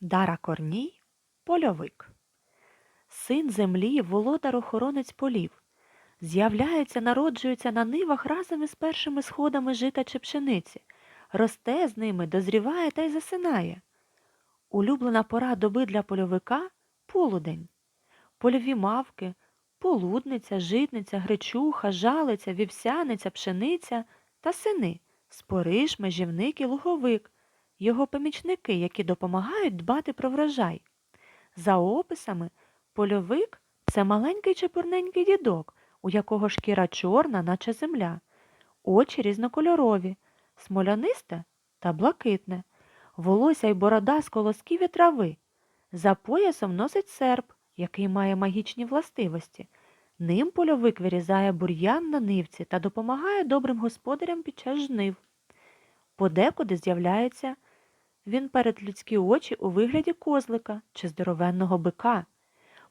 Дара Корній польовик. Син землі, володар охоронець полів. З'являється, народжується на нивах разом із першими сходами жита чи пшениці, росте з ними, дозріває та й засинає. Улюблена пора доби для польовика полудень. Польові мавки, полудниця, житниця, гречуха, жалиця, вівсяниця, пшениця та сини, спориш, межівник і луговик, його помічники, які допомагають дбати про врожай. За описами, польовик це маленький чепурненький дідок, у якого шкіра чорна, наче земля, очі різнокольорові, смолянисте та блакитне, волосся й борода з колосків і трави. За поясом носить серп, який має магічні властивості. Ним польовик вирізає бур'ян на нивці та допомагає добрим господарям під час жнив. Подекуди з'являється він перед людські очі у вигляді козлика чи здоровенного бика.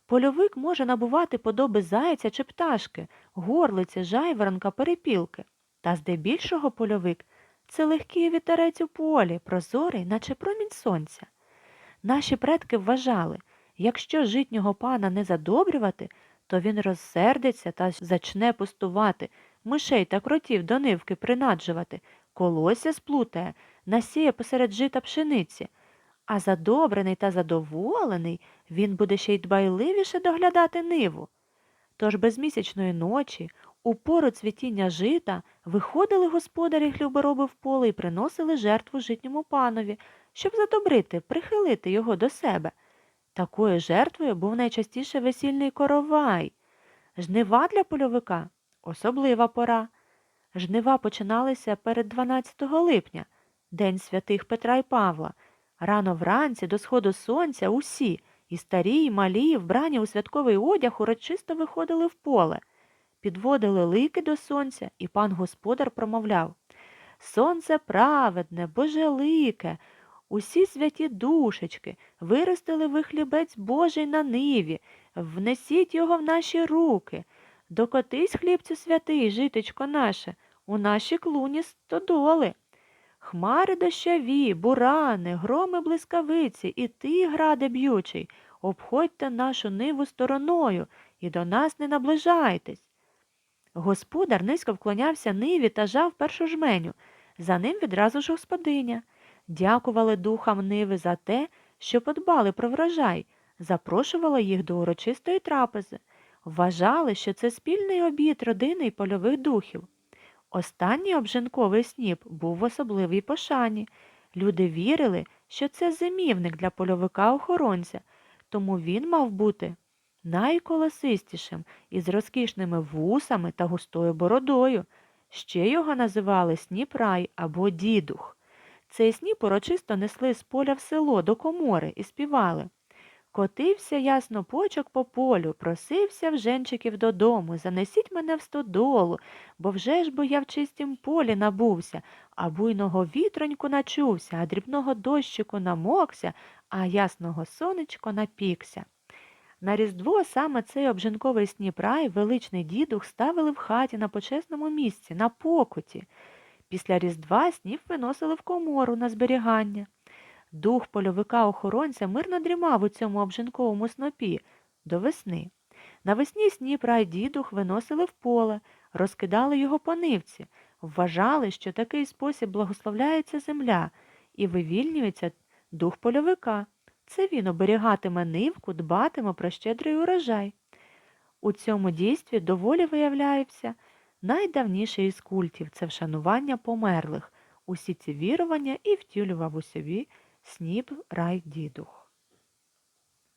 Польовик може набувати подоби зайця чи пташки, горлиці, жайворонка, перепілки. Та здебільшого польовик це легкий вітерець у полі, прозорий, наче промінь сонця. Наші предки вважали, якщо житнього пана не задобрювати, то він розсердиться та зачне пустувати, мишей та кротів до нивки принаджувати, колосся сплутає, насіє посеред жита пшениці, а задобрений та задоволений він буде ще й дбайливіше доглядати ниву. Тож без місячної ночі, у пору цвітіння жита, виходили господарі хлюбороби в поле і приносили жертву житньому панові, щоб задобрити, прихилити його до себе. Такою жертвою був найчастіше весільний коровай. Жнива для польовика особлива пора. Жнива починалися перед 12 липня, День святих Петра і Павла. Рано вранці до сходу сонця усі, і старі, і малі, вбрані у святковий одяг, урочисто виходили в поле, підводили лики до сонця, і пан господар промовляв Сонце праведне, божелике, усі святі душечки, виростили ви хлібець Божий на ниві, внесіть його в наші руки. Докотись, хлібцю святий, житечко наше, у наші клуні стодоли. Хмари дощові, бурани, громи блискавиці, і ти, граде б'ючий, обходьте нашу ниву стороною і до нас не наближайтесь. Господар низько вклонявся ниві та жав першу жменю. За ним відразу ж господиня. Дякували духам ниви за те, що подбали про врожай, запрошували їх до урочистої трапези. Вважали, що це спільний обід родини й польових духів. Останній обжинковий сніп був в особливій пошані. Люди вірили, що це зимівник для польовика-охоронця, тому він мав бути найколосистішим із розкішними вусами та густою бородою. Ще його називали сніп-рай або дідух. Цей сніп урочисто несли з поля в село до комори і співали. Котився ясно почок по полю, просився в женчиків додому, занесіть мене в стодолу, бо вже ж бо я в чистім полі набувся, а буйного вітроньку начувся, а дрібного дощику намокся, а ясного сонечко напікся. На Різдво саме цей обжинковий сніпрай величний дідух ставили в хаті на почесному місці, на покуті. Після Різдва сніп виносили в комору на зберігання. Дух польовика-охоронця мирно дрімав у цьому обжинковому снопі до весни. Навесні сніп рай дідух виносили в поле, розкидали його по нивці, вважали, що такий спосіб благословляється земля і вивільнюється дух польовика. Це він оберігатиме нивку, дбатиме про щедрий урожай. У цьому дійстві доволі виявляється найдавніший із культів це вшанування померлих. Усі ці вірування і втілював у собі сніп рай дідух.